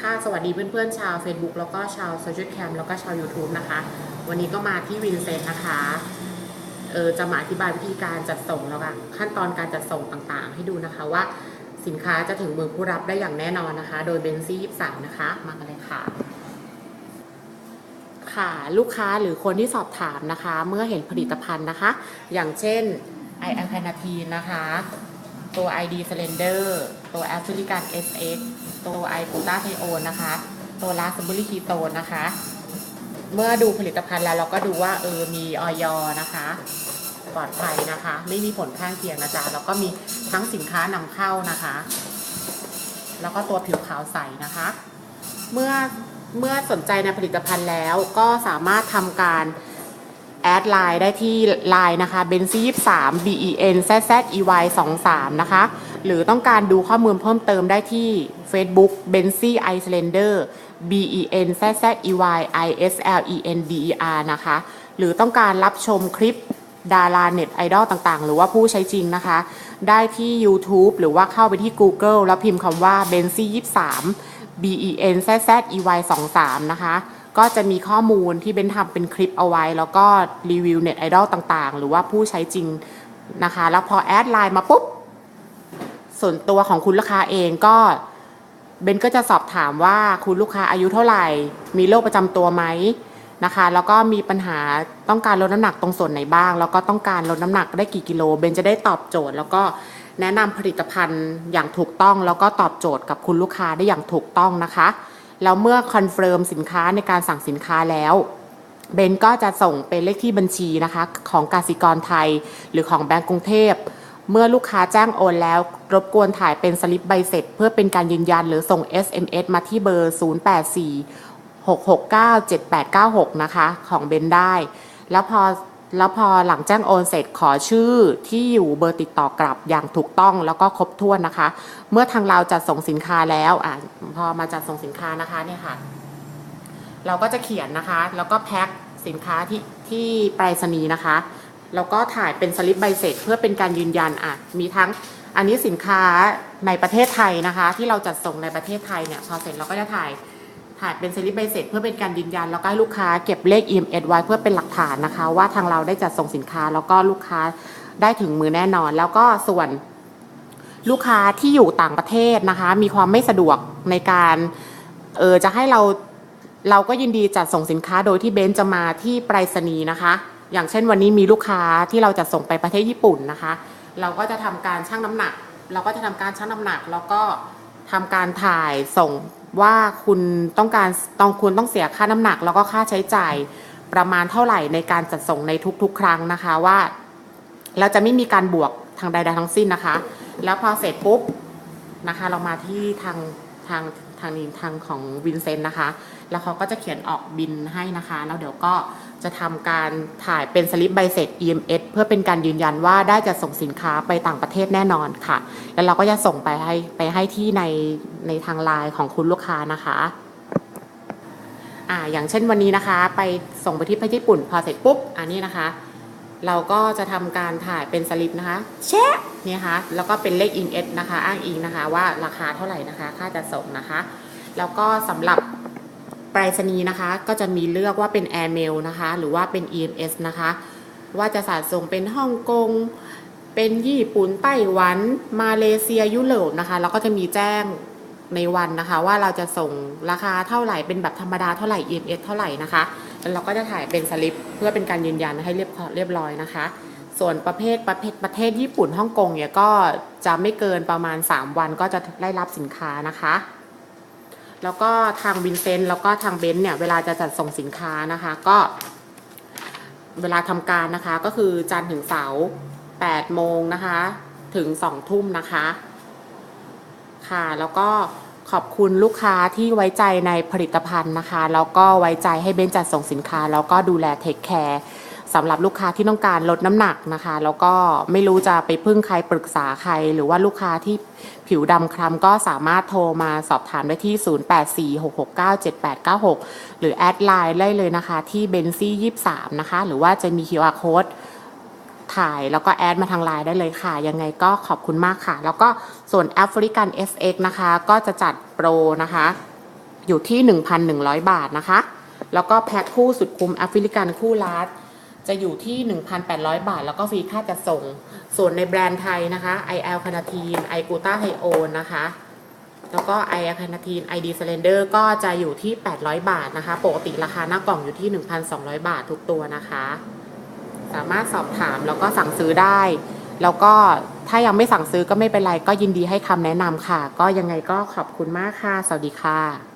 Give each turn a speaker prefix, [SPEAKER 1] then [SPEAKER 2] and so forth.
[SPEAKER 1] ค่ะสวัสดีเพื่อนๆชาว Facebook แล้วก็ชาวโซเชียลแคมแล้วก็ชาว YouTube นะคะ วันนี้ก็มาที่วินเซนนะคะเออจะมาอธิบายวิธีการจัดส่งแล้วก็ขั้นตอนการจัดส่งต่างๆ ให้ดูนะคะว่าสินค้าจะถึงมือผู้รับได้อย่างแน่นอนนะคะ โดยเบนซี่23นะคะมากันเลยค่ะ ค่ะลูกค้าหรือคนที่สอบถามนะคะ เมื่อเห็นผลิตภัณฑ์นะคะ อย่างเช่นไอแอลคานาทีนนะคะ ตัว ID Slender ตัว a f r i c a n SX ตัว i กูต้าไทโอนนะคะ ตัว r a s p b e r r y Ketone นะคะ เมื่อดูผลิตภัณฑ์แล้วเราก็ดูว่าเออมีออยอนะคะปลอดภัยนะคะ ไม่มีผลข้างเคียงนะจ๊ะแล้วก็มีทั้งสินค้านำเข้านะคะ แล้วก็ตัวผิวขาวใสนะคะ เมื่อเมื่อสนใจในผลิตภัณฑ์แล้วก็สามารถทำการแอดไลน์ได้ที่ไลน์นะคะเบนซี่ยี่สาม B E N Z Z E Y 2 3นะคะ หรือต้องการดูข้อมูลเพิ่มเติมได้ที่ Facebook b e n z y Islander B E N Z Z E Y I S L E N D E R นะคะ หรือต้องการรับชมคลิปดาราเน็ตไอดอลต่างๆ หรือว่าผู้ใช้จริงนะคะ ได้ที่ YouTube หรือว่าเข้าไปที่ Google แล้วพิมพ์คำว่า b e n z y 23 B E N Z Z E Y 2 3นะคะ ก็จะมีข้อมูลที่เบนทำเป็นคลิปเอาไว้ แล้วก็รีวิวเน็ตไอดอลต่างๆ หรือว่าผู้ใช้จริงนะคะ แล้วพอแอดไลน์มาปุ๊บ ส่วนตัวของคุณลูกค้าเองก็เบนก็จะสอบถามว่าคุณลูกค้าอายุเท่าไหร่ มีโรคประจำตัวไหมนะคะ แล้วก็มีปัญหาต้องการลดน้ำหนักตรงส่วนไหนบ้าง แล้วก็ต้องการลดน้ำหนักได้กี่กิโล เบนจะได้ตอบโจทย์ แล้วก็แนะนำผลิตภัณฑ์อย่างถูกต้อง แล้วก็ตอบโจทย์กับคุณลูกค้าได้อย่างถูกต้องนะคะแล้วเมื่อคอนเฟิร์มสินค้าในการสั่งสินค้าแล้วเบนก็จะส่งเป็นเลขที่บัญชีนะคะ ของกสิกรไทยหรือของแบงก์กรุงเทพ เมื่อลูกค้าแจ้งโอนแล้ว รบกวนถ่ายเป็นสลิปใบเสร็จ เพื่อเป็นการยืนยันหรือส่ง SMS มาที่เบอร์ 0846697896 นะคะ ของเบนได้ แล้วพอแล้วพอหลังแจ้งโอนเสร็จขอชื่อที่อยู่เบอร์ติดต่อกลับอย่างถูกต้องแล้วก็ครบถ้วนนะคะ เมื่อทางเราจัดส่งสินค้าแล้วอะพอมาจัดส่งสินค้านะคะเนี่ยค่ะ เราก็จะเขียนนะคะ แล้วก็แพ็คสินค้าที่ที่ไปรษณีย์นะคะ แล้วก็ถ่ายเป็นสลิปใบเสร็จ เพื่อเป็นการยืนยันอะมีทั้งอันนี้สินค้าในประเทศไทยนะคะ ที่เราจัดส่งในประเทศไทยเนี่ยพอเสร็จเราก็จะถ่ายถ่ายเป็นสลิปใบเสร็จ เพื่อเป็นการยืนยันแล้วก็ให้ลูกค้าเก็บเลข EMS ไว้เพื่อเป็นหลักฐานนะคะ ว่าทางเราได้จัดส่งสินค้าแล้วก็ลูกค้าได้ถึงมือแน่นอน แล้วก็ส่วนลูกค้าที่อยู่ต่างประเทศนะคะ มีความไม่สะดวกในการเออจะให้เราเราก็ยินดีจัดส่งสินค้าโดยที่เบนซ์จะมาที่ไปรษณีย์นะคะ อย่างเช่นวันนี้มีลูกค้าที่เราจะส่งไปประเทศญี่ปุ่นนะคะ เราก็จะทำการชั่งน้ำหนัก เราก็จะทำการชั่งน้ำหนัก แล้วก็ทำการถ่ายส่งว่าคุณต้องการต้องคุณต้องเสียค่าน้ำหนัก แล้วก็ค่าใช้จ่ายประมาณเท่าไหร่ในการจัดส่งในทุกๆ ครั้งนะคะว่า เราจะไม่มีการบวกทางใดๆทั้งสิ้นนะคะ แล้วพอเสร็จปุ๊บนะคะ เรามาที่ทางทางทางนี้ทางของวินเซนต์นะคะ แล้วเขาก็จะเขียนออกบินให้นะคะ แล้วเดี๋ยวก็ จะทำการถ่ายเป็นสลิปใบเสร็จ EMS เพื่อเป็นการยืนยันว่าได้จะส่งสินค้าไปต่างประเทศแน่นอนค่ะ แล้วเราก็จะส่งไปให้ไปให้ที่ในในทางไลน์ของคุณลูกค้านะคะอ่าอย่างเช่นวันนี้นะคะ ไปส่งไปที่ประเทศญี่ปุ่นพอเสร็จปุ๊บอันนี้นะคะ เราก็จะทำการถ่ายเป็นสลิปนะคะแชะเนี่ยค่ะแล้วก็เป็นเลข in s นะคะ อ้างอิงนะคะ ว่าราคาเท่าไหร่นะคะ ค่าจัดส่งนะคะ แล้วก็สำหรับ ปรษณีย์นะคะ ก็จะมีเลือกว่าเป็น air mail นะคะ หรือว่าเป็น EMS นะคะ ว่าจะสาส่งเป็นฮ่องกง เป็นญี่ปุ่นไต้หวัน มาเลเซียยุโรปนะคะ แล้วก็จะมีแจ้งในวันนะคะ ว่าเราจะส่งราคาเท่าไหร่เป็นแบบธรรมดาเท่าไหร่ EMS เท่าไหร่นะคะแล้วเราก็จะถ่ายเป็นสลิปเพื่อเป็นการยืนยันให้เรียบเรียบร้อยนะคะ ส่วนประเภทประเภทประเทศญี่ปุ่นฮ่องกงเนี่ยก็จะไม่เกินประมาณ 3 วันก็จะได้รับสินค้านะคะ แล้วก็ทางวินเซนต์แล้วก็ทางเบนซ์เนี่ยเวลาจะจัดส่งสินค้านะคะก็ เวลาทำการนะคะก็คือจันทร์ถึงเสาร์8โมงนะคะ ถึง2ทุ่มนะคะ ค่ะ แล้วก็ขอบคุณลูกค้าที่ไว้ใจในผลิตภัณฑ์นะคะ แล้วก็ไว้ใจให้เบนจัดส่งสินค้า แล้วก็ดูแลเทคแคร์ สำหรับลูกค้าที่ต้องการลดน้ำหนักนะคะ แล้วก็ไม่รู้จะไปพึ่งใครปรึกษาใคร หรือว่าลูกค้าที่ผิวดำคล้ำก็สามารถโทรมาสอบถามได้ที่ 0846697896 หรือแอดไลน์ได้เลยนะคะ ที่เบนซี่23นะคะ หรือว่าจะมี QR code ถ่ายแล้วก็แอดมาทางไลน์ได้เลยค่ะ ยังไงก็ขอบคุณมากค่ะ แล้วก็ส่วน African FX นะคะ ก็จะจัดโปรนะคะ อยู่ที่ 1,100 บาทนะคะ แล้วก็แพ็คคู่สุดคุ้มแอฟริกันคู่ลัด จะอยู่ที่ 1,800 บาท แล้วก็ฟรีค่าจัดส่ง ส่วนในแบรนด์ไทยนะคะ i อ l คานาทีนไอกูต้าไทโอนนะคะ แล้วก็ไอคานาทีนไอดีเซเลนเดอร์ก็จะอยู่ที่ 800 บาทนะคะ ปกติราคาหน้ากล่องอยู่ที่ 1,200 บาททุกตัวนะคะ สามารถสอบถามแล้วก็สั่งซื้อได้ แล้วก็ถ้ายังไม่สั่งซื้อก็ไม่เป็นไร ก็ยินดีให้คำแนะนำค่ะ ก็ยังไงก็ขอบคุณมากค่ะ สวัสดีค่ะ